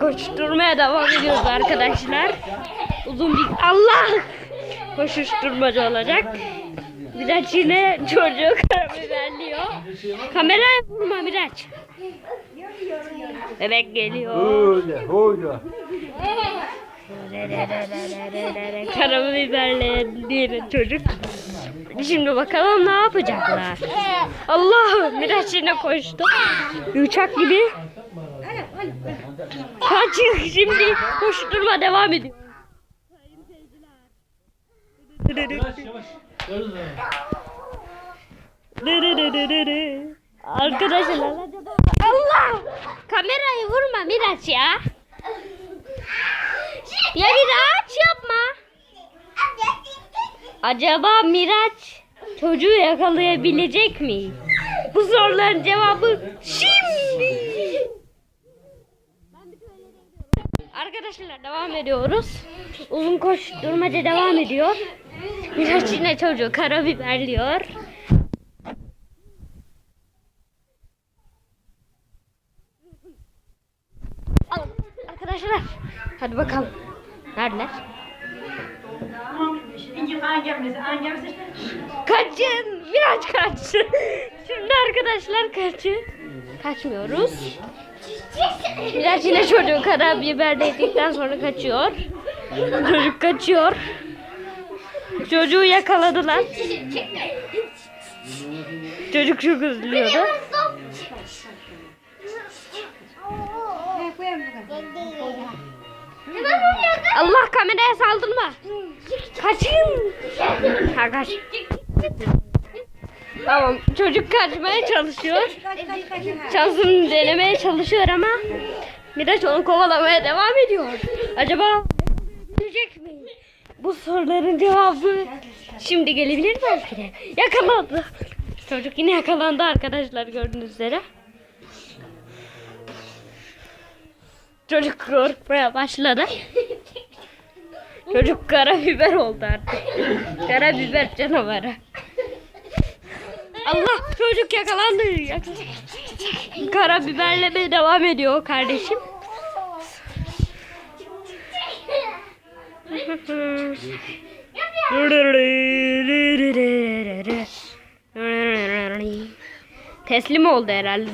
Koşturmaya devam ediyoruz arkadaşlar. Uzun bir Allah koşuşturmaca olacak. Miraç yine çocuk biberliyor. Kameraya vurma Miraç. Bebek geliyor. Öyle, öyle. Karabiberle diğer çocuk. Şimdi bakalım ne yapacaklar. Allah Miraç yine koştu. Uçak gibi. Kaç şimdi koşturma devam ediyor. Arkadaşlar Allah kamerayı vurma Miraç. Ya Miraç yapma. Acaba Miraç çocuğu yakalayabilecek mi? Bu soruların cevabı şimdi. Arkadaşlar devam ediyoruz. Uzun koşturmaca devam ediyor. Miraç yine çocuğu karabiberliyor. Arkadaşlar hadi bakalım. Neredeler? İnci angemisi, angemisi. Kaçın. Biraz kaçsın. Şimdi arkadaşlar kaçın. Kaçmıyoruz. Biraz yine çocuğu karabiber değdikten sonra kaçıyor. Çocuk kaçıyor. Çocuğu yakaladılar. Çocuk çok üzülüyordu. Allah kameraya saldırma. Kaçın. Ha kaç. Tamam çocuk kaçmaya çalışıyor. Şansını denemeye çalışıyor ama Miraç onu kovalamaya devam ediyor. Acaba bilecek mi? Bu soruların cevabı şimdi gelebilir belki de. Yakalandı. Çocuk yine yakalandı arkadaşlar gördüğünüz üzere. Çocuk korkmaya başladı. Çocuk karabiber oldu artık. Karabiber canavarı. Allah çocuk yakalandı. Yak- Karabiberlemeye devam ediyor kardeşim. Teslim oldu herhalde.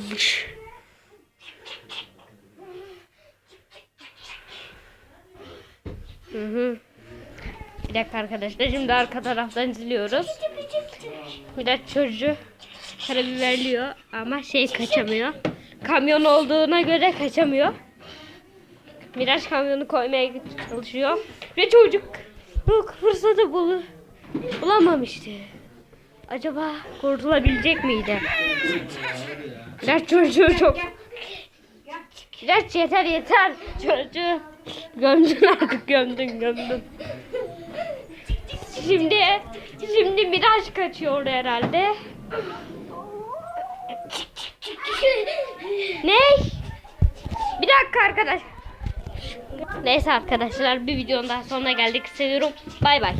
Hı hı. Bir dakika arkadaşlar şimdi arka taraftan izliyoruz. Biraz çocuğu karabiberliyor ama şey kaçamıyor. Kamyon olduğuna göre kaçamıyor. Miraç kamyonu koymaya çalışıyor. Ve çocuk fırsatı bul bulamamıştı. Acaba kurtulabilecek miydi? Miraç çocuğu çok... Miraç yeter yeter. Çocuğu gömdün artık gömdün gömdün. Şimdi şimdi Miraç kaçıyor herhalde. Ne? Bir dakika arkadaş. Neyse arkadaşlar bir videonun daha sonuna geldik. Seviyorum. Bay bay.